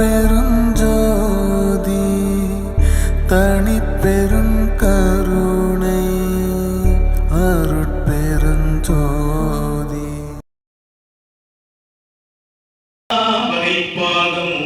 அருட்பெருஞ்சோதி தனிப்பெரும் கருணை அருட்பெருஞ்சோதி. வகைப்பாகம்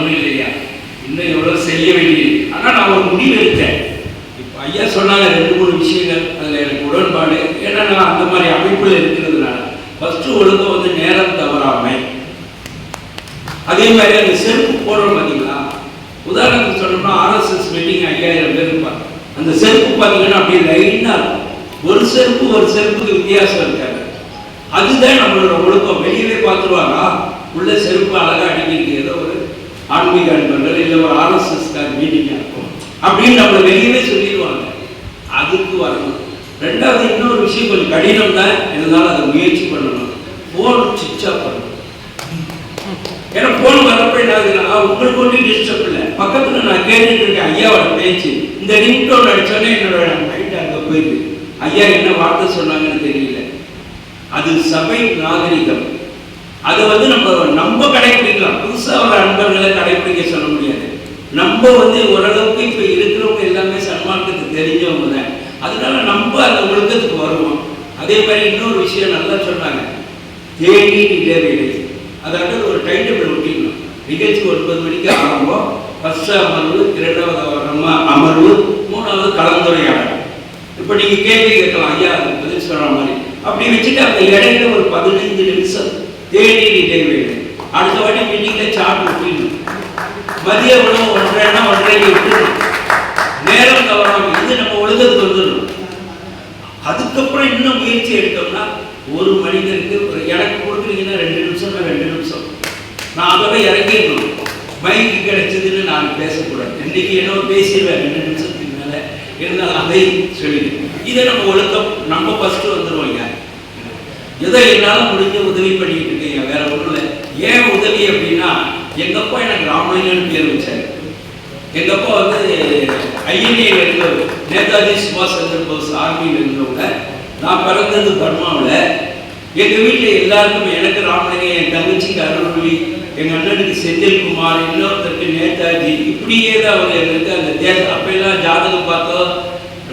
மாதிரி இல்லையா? இன்னும் எவ்வளோ செய்ய வேண்டியது? ஆனா நான் ஒரு முடிவு எடுத்தேன். இப்போ ஐயா சொன்னாங்க ரெண்டு மூணு விஷயங்கள். அதுல எனக்கு உடன்பாடு. ஏன்னா நான் அந்த மாதிரி அமைப்புல இருக்கிறதுனால ஃபஸ்ட்டு ஒழுங்கம் வந்து நேரம் தவறாமை. அதே மாதிரி அந்த செருப்பு போடுறோம் பார்த்தீங்களா உதாரணத்துக்கு சொல்லணும்னா ஆர்எஸ்எஸ் மீட்டிங் ஐயாயிரம் பேர் இருப்பாங்க. அந்த செருப்பு பார்த்தீங்கன்னா அப்படியே லைனாக இருக்கும். ஒரு செருப்பு ஒரு செருப்புக்கு வித்தியாசம் இருக்காது. அதுதான் நம்மளோட ஒழுக்கம். வெளியவே பார்த்துருவாங்க உள்ள செருப்பு அழகா அடிக்கிறது ஏதோ ஒரு ஆன்மீக அன்பர்கள் இல்லை ஒரு ஆர்எஸ்எஸ் மீட்டிங்காக இருக்கும் அப்படின்னு நம்மளை வெளியவே சொல்லிடுவாங்க. அதுக்கு வரணும். ரெண்டாவது இன்னொரு விஷயம் கொஞ்சம் கடினம் தான். இருந்தாலும் அதை முயற்சி பண்ணணும். ஃபோன் சுவிட்ச் ஆஃப் பண்ணணும். ஏன்னா போன் வரப்ப என்ன ஆகுதுன்னா உங்களுக்கு ஒன்றும் டிஸ்டர்ப் இல்லை. பக்கத்தில் நான் கேட்டுட்டு இருக்கேன். ஐயாவோட பேச்சு. இந்த ரிங்டோன் அடிச்சோன்னே என்னோட மைண்ட் அங்கே போயிடுது. ஐயா என்ன வார்த்தை சொன்னாங்கன்னு தெரியல. அது சபை நாகரிகம். அதை வந்து நம்ம நம்ம கடைபிடிக்கலாம் புதுசா வர அன்பர்களை கடைபிடிக்க சொல்ல முடியாது. நம்ம வந்து ஓரளவுக்கு இப்போ இருக்கிறவங்க எல்லாமே சன்மார்க்கத்துக்கு தெரிஞ்சவங்க தான். அதனால நம்ம அந்த ஒழுக்கத்துக்கு வருவோம். அதே மாதிரி இன்னொரு விஷயம் நல்லா சொன்னாங்க. தேடி இடைவேளை அதாவது ஒரு டைம் டேபிள் ஒட்டிக்கணும் நிகழ்ச்சி ஒன்பது மணிக்கு ஆரம்பம். ஃபர்ஸ்ட் அமர்வு இரண்டாவது அமர்வு அமர்வு மூணாவது கலந்துரையாடல். இப்போ நீங்க கேள்வி கேட்கலாம் ஐயா பதில் சொல்ற மாதிரி. அப்படி வச்சுட்டு அந்த இடையில ஒரு பதினைஞ்சு நிமிஷம் தேடி இடைவேளை அடுத்த வாட்டி மீட்டிங்ல சாப்பிட்டு ஒட்டிடணும் மதிய உணவு ஒன்றரைன்னா ஒன்றரைக்கு விட்டு நேரம் தவறாம இது நம்ம ஒழுங்கத்துக்கு வந்துடணும் அதுக்கப்புறம் இன்னும் முயற்சி எடுத்தோம்னா ஒரு மனிதனுக்கு ஒரு எனக்கு கொடுக்குறீங்கன்னா ரெண்டு நிமிஷம் ரெண்டு நிமிஷம். நான் அதோட இறங்கிடணும். மைக்கு கிடைச்சதுன்னு நான் பேசக்கூடாது. இன்னைக்கு என்ன பேசிடுவேன். ரெண்டு நிமிஷத்துக்கு மேலே இருந்தாலும் அதை சொல்லிடுவேன் இதை நம்ம ஒழுக்கம். நம்ம ஃபஸ்ட்டு வந்துடுவோம் ஐயா. எதை என்னால் முடிஞ்ச உதவி பண்ணிட்டு வேற ஒன்றும் இல்லை. ஏன் உதவி அப்படின்னா எங்க அப்பா எனக்கு ராமலிங்கன்னு பேர் வச்சாரு. எங்க அப்பா வந்து ஐஎன்ஏல இருந்தவர் நேதாஜி சுபாஷ் சந்திர போஸ் ஆர்மியில் இருந்தவங்க. நான் பிறந்தது பர்மாவில். எங்கள் வீட்டில் எல்லாருக்கும் எனக்கு ராமலிங்கம் என் தங்கச்சிக்கு அருள்மொழி எங்கள் அண்ணனுக்கு செந்தில்குமார் இன்னொருத்தருக்கு நேதாஜி இப்படியே தான் அவர் எங்களுக்கு அந்த தேசம் அப்பெல்லாம் ஜாதகம் பார்த்தோம்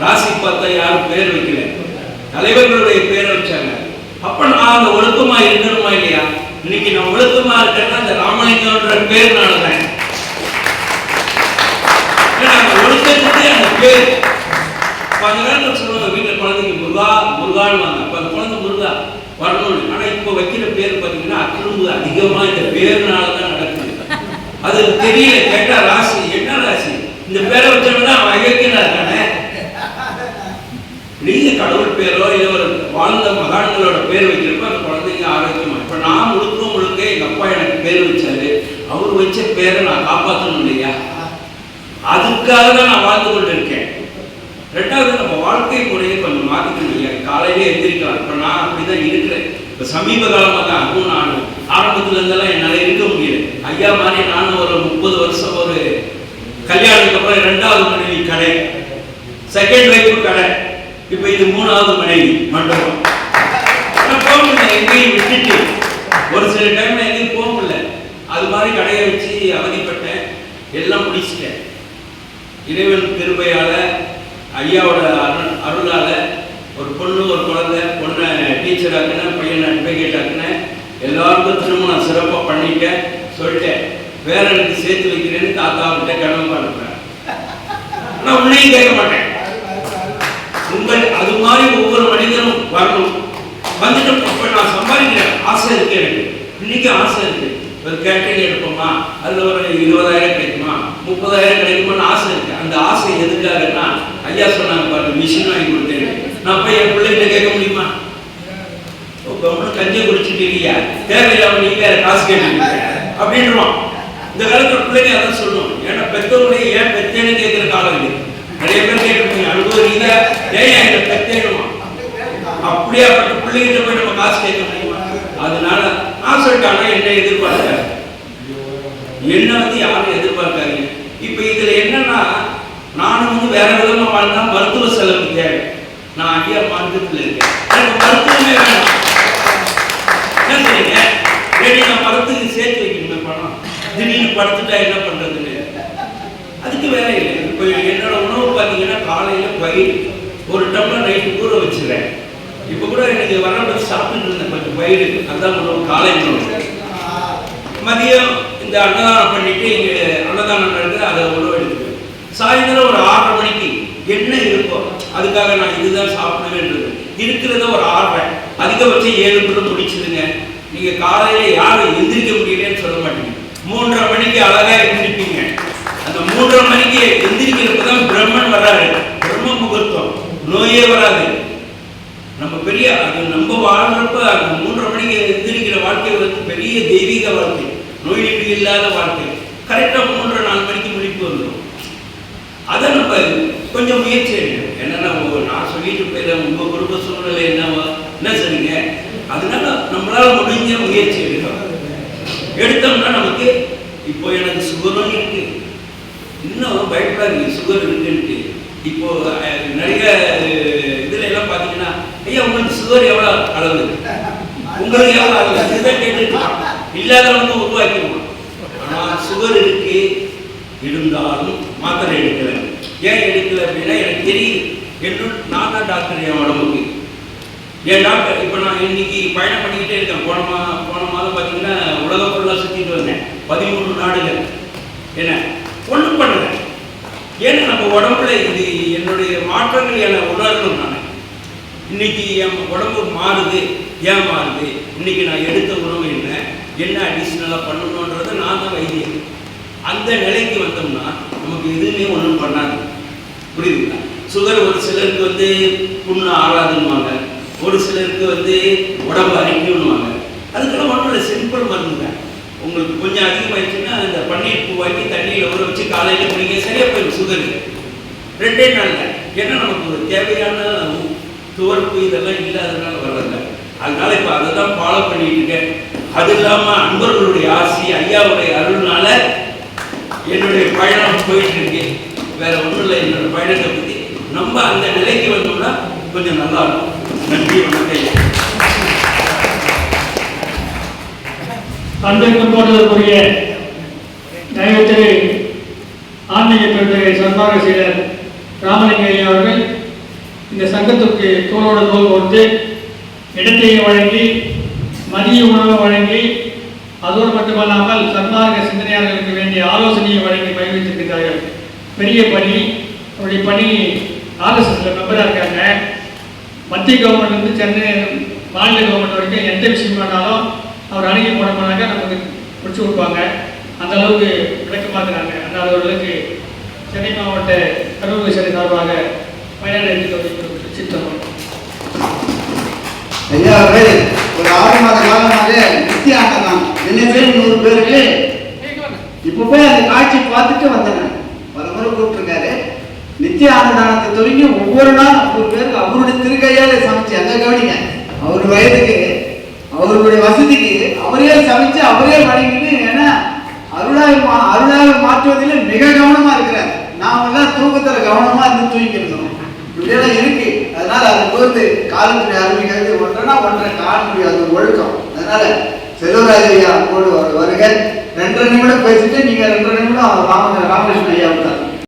ராசி பார்த்தா யாரும் பேர் வைக்கல. தலைவர்களுடைய பேரை வச்சாங்க. அப்போ நான் அந்த ஒழுக்கமா இருக்கணுமா இல்லையா? இன்னைக்கு நான் ஒழுக்கமா இருக்கேன்னா அந்த ராமலிங்கம்ன்ற பேர்னால தான் அந்த ஒழுக்கத்துக்கு அந்த பேர். இப்ப சொல்லுவாங்க வீட்டுல குழந்தைங்க முருகா முருகான்னு வாங்க அந்த குழந்தை முருகா வரணும்னு. ஆனா இப்ப வைக்கிற பேர் பாத்தீங்கன்னா அக்கிரம்பு அதிகமா இந்த பேர்னால தான் நடக்குது. அது தெரியல கேட்டா ராசி என்ன ராசி? இந்த பேரை வச்சோம்னா அவன் அயோக்கியனா இருக்கானே? நீங்க கடவுள் பேரோ இல்ல ஒரு வாழ்ந்த மகான்களோட பேர் வைக்கிறப்ப அந்த குழந்தை ஆரோக்கியமா இப்ப நான் முழுக்க முழுக்க எங்க அப்பா எனக்கு பேர் வச்சாரு அவர் வச்ச பேரை நான் காப்பாற்றணும் இல்லையா? அதுக்காக தான் நான் வாழ்ந்து கொண்டு இருக்கேன். ரெண்டாவது நம்ம வாழ்க்கை முறையை கொஞ்சம் மாற்றிக்கணும் இல்லையா? காலையிலே எந்திரிக்கலாம். இப்ப நான் அப்படிதான் இருக்கிறேன். இப்ப சமீப காலமாக தான் அதுவும் நான் ஆரம்பத்துல இருந்தெல்லாம் என்னால இருக்க முடியல. ஐயா மாதிரி நானும் ஒரு முப்பது வருஷம் ஒரு கல்யாணத்துக்கு அப்புறம் ரெண்டாவது மனைவி கடை. செகண்ட் வைப்பு கடை. இப்ப இது மூணாவது மனைவி மண்டபம். ஆனா எங்கேயும் விட்டுட்டு ஒரு சில டைம்ல எங்கேயும் அது மாதிரி கடையை வச்சு அவதிப்பட்டேன் எல்லாம் முடிச்சிட்டேன். இறைவன் பெருமையால் ஐயாவோட அருள் அருளால ஒரு பொண்ணு ஒரு குழந்தை பொண்ணை டீச்சர் ஆக்கினேன் பையனை அட்வொகேட் ஆக்கினேன் எல்லாருக்கும் திருமணம் சிறப்பாக பண்ணிட்டேன் சொல்லிட்டேன். பேரனுக்கு சேர்த்து வைக்கிறேன்னு தாத்தாவிட்ட கடமை அனுப்புறேன் ஆனால் உன்னையும் கேட்க மாட்டேன். உங்கள் அது மாதிரி ஒவ்வொரு மனிதனும் வரணும். வந்துட்டு அப்ப நான் சம்பாதிக்கிறேன் ஆசை இருக்கு எனக்கு. இன்னைக்கு ஆசை இருக்கு. ஒரு கேட்டரிங் எடுப்போமா? அதில் ஒரு இருபதாயிரம் கிடைக்குமா? முப்பதாயிரம் கிடைக்குமான்னு ஆசை இருக்கு. அந்த ஆசை எதுக்காகன்னா ஐயா சொன்னாங்க பாருங்க மிஷின் வாங்கி கொடுத்தேன் நான் போய் என் பிள்ளைகிட்ட கேட்க முடியுமா? கவனம் கஞ்சியை குடிச்சிட்டு இல்லையா தேவையில்லாம நீங்க வேற காசு கேட்டீங்க அப்படின்றான் இந்த காலத்துல பிள்ளைங்க அதான் சொல்லணும் ஏன்னா பெற்றோருடைய ஏன் பெத்தேன்னு கேட்கிற காலம் இது. நிறைய பேர் கேட்குறீங்க அனுபவ ரீதியா ஏன் எங்களை பெத்தேனுமா அப்படியாப்பட்ட பிள்ளைங்கிட்ட போய் நம்ம காசு கேட்க முடியுமா? அதனால நான் சொல்லிட்டானா என்ன எதிர்பார்க்காரு என்ன வந்து யாரும் எதிர்பார்க்காதீங்க இப்ப இதுல என்னன்னா நானும் வந்து வேற விதமா தான் மருத்துவ செலவு தேவை. நான் ஐயா மருத்துவத்தில் இருக்கேன். எனக்கு மருத்துவமே வேணும். என்ன செய்யுங்க ரெடி நான் மருத்துவத்துக்கு சேர்த்து வைக்கணும் பணம். திடீர்னு படுத்துட்டா என்ன பண்றதுன்னு. அதுக்கு வேலை இல்லை. இப்போ என்னோட உணவு பார்த்தீங்கன்னா காலையில் பயிர் ஒரு டம்ளர் நைட்டு ஊற வச்சுருவேன் இப்போ கூட எனக்கு வரப்ப சாப்பிட்டு இருந்தேன். கொஞ்சம் பயிர். அதான் உணவு. காலை உணவு. மதியம் இந்த அன்னதானம் பண்ணிட்டு இங்கே அன்னதானம் நடக்குது. அதை உணவு எடுத்துக்குவேன் சாயந்தரம் ஒரு ஆறரை மணிக்கு என்ன இருக்கோ அதுக்காக நான் இதுதான் சாப்பிடுவேன்றது இருக்கிறத ஒரு ஆர்வம். அதிகபட்சம் ஏழுக்குள்ள முடிச்சிருங்க நீங்க காலையில யாரும் எந்திரிக்க முடியலன்னு சொல்ல மாட்டீங்க. மூன்றரை மணிக்கு அழகா எழுந்திருப்பீங்க அந்த மூன்றரை மணிக்கு எந்திரிக்கிறப்ப தான் பிரம்மன் வராது பிரம்ம முகூர்த்தம். நோயே வராது. நம்ம பெரிய அது நம்ம வாழ்றப்ப அந்த மூன்றரை மணிக்கு எந்திரிக்கிற வாழ்க்கை வந்து பெரிய தெய்வீக வாழ்க்கை. நோய் நொடி இல்லாத வாழ்க்கை. கரெக்டாக மூன்றரை நாலு மணிக்கு முடிப்பு வந்துடும் அதை நம்ம கொஞ்சம் முயற்சி எடுக்கணும் என்னன்னா நான் சொல்லிட்டு போயிடுறேன் உங்கள் குடும்ப சூழ்நிலை என்னவோ? என்ன சரிங்க அதனால நம்மளால முடிஞ்ச முயற்சி எடுக்கணும் எடுத்தோம்னா நமக்கு இப்போ எனக்கு சுகரும் இருக்கு. இன்னும் பயப்படாதீங்க சுகர் இருக்குன்ட்டு. இப்போ நிறைய இதுல எல்லாம் பாத்தீங்கன்னா ஐயா உங்களுக்கு சுகர் எவ்வளவு அளவு? உங்களுக்கு எவ்வளவு அளவு? இதுதான் கேட்டுருக்கான் இல்லாதவங்க உருவாக்கிடுவோம் ஆனா சுகர் இருக்கு. இருந்தாலும் மாத்திரை எடுக்கல. ஏன் எடுக்கல அப்படின்னா எனக்கு தெரியுது. என்னோட நான் தான் டாக்டர் என் உடம்புக்கு. என் டாக்டர் இப்போ நான் இன்னைக்கு பயணம் பண்ணிக்கிட்டே இருக்கேன். போன மா போன மாதம் பார்த்தீங்கன்னா உலகம் ஃபுல்லாக சுற்றிட்டு வந்தேன். பதிமூணு நாடுகள். என்ன? ஒன்றும் பண்ணல. ஏன்னா நம்ம உடம்புல இது என்னுடைய மாற்றங்கள் என்னை உணரணும் நான். இன்னைக்கு என் உடம்பு மாறுது. ஏன் மாறுது? இன்னைக்கு நான் எடுத்த உணவு என்ன? என்ன அடிஷ்னலாக பண்ணணுன்றதை நான் தான் வைத்தியம். அந்த நிலைக்கு வந்தோம்னா நமக்கு எதுவுமே ஒன்றும் பண்ணாது. புரியுதுங்களா? சுகர் ஒரு சிலருக்கு வந்து புண்ணு ஆறாதுன்னுவாங்க. ஒரு சிலருக்கு வந்து உடம்பு அரிக்கும்னுவாங்க. அதுக்கெல்லாம் ஒன்றும் இல்லை சிம்பிள் மருந்துங்க. உங்களுக்கு கொஞ்சம் அதிகமாகிடுச்சுன்னா அந்த பன்னீர் பூ வாங்கி தண்ணியில் ஊற வச்சு காலையில் குடிங்க சரியாக போயிடும் சுகர். ரெண்டே நாளில். ஏன்னா நமக்கு ஒரு தேவையான துவர்ப்பு இதெல்லாம் இல்லாதனால வர்றதில்ல. அதனால இப்போ அதை தான் ஃபாலோ பண்ணிட்டு இருக்கேன் அது இல்லாமல் அன்பர்களுடைய ஆசி ஐயாவுடைய அருள்னால என்னுடைய பயணம் போயிட்டு இருக்கேன் வேற ஒன்றும் இல்லை என்னோட பயணத்தை பற்றி நம்ம அந்த நிலைக்கு வந்தோம்னா கொஞ்சம் நல்லா இருக்கும் நன்றி வணக்கம் ஐயா. அன்பிற்கும் போன்றதற்குரிய தயவுத்திரு ஆன்மீக பெருந்தகை சன்மார்க்க சீடர் ராமலிங்க ஐயா அவர்கள் இந்த சங்கத்துக்கு தோளோட தோல் கொடுத்து இடத்தையும் வழங்கி மதிய உணவு வழங்கி அதோடு மட்டுமல்லாமல் சன்மார்க்க சிந்தனையாளர்களுக்கு வேண்டிய ஆலோசனையை வழங்கி மகிழ்ச்சிருக்கிறார்கள் பெரிய பணி. அவருடைய பணி ஆர்எஸ்எஸ்ல மெம்பராக இருக்காங்க. மத்திய கவர்மெண்ட் வந்து சென்னை மாநில கவர்மெண்ட் வரைக்கும் எந்த விஷயமானாலும் அவர் அணுகி போனோம்னாக்கா நமக்கு முடிச்சு கொடுப்பாங்க. அந்த அளவுக்கு விளக்கமாக இருக்கிறாங்க அந்த அவர்களுக்கு சென்னை மாவட்ட கருவூர் சிறை சார்பாக மயிலாடுதுறை எடுத்து சித்தம் ஐயா ஒரு ஆறு மாத காலமாக நித்திய ஆட்டம் என்ன பேர் நூறு பேருக்கு இப்ப போய் அந்த காட்சி பார்த்துட்டு வந்தேன் நித்திய ஆனந்தானத்தை துவங்கி ஒவ்வொரு நாள் ஒரு பேருக்கு அவருடைய திருக்கையால சமைச்சு அங்க கவனிங்க. அவர் வயதுக்கு அவருடைய வசதிக்கு அவரே சமைச்சு அவரே வழங்கிட்டு ஏன்னா அருளாக அருளாக மாற்றுவதில் மிக கவனமா இருக்கிறார். நாம எல்லாம் தூக்கத்துல கவனமா இருந்து தூங்கிருந்தோம் இப்படியெல்லாம் இருக்கு. அதனால அது பொறுத்து காலத்துடைய அருமை கருதி ஒன்றனா ஒன்றை காலத்துடைய அது ஒழுக்கம். அதனால செல்வராஜ் ஐயா போடு வருக. ரெண்டரை நிமிடம் பேசிட்டு நீங்க ரெண்டரை நிமிடம் ராமகிருஷ்ண ஐயா விட்டார்.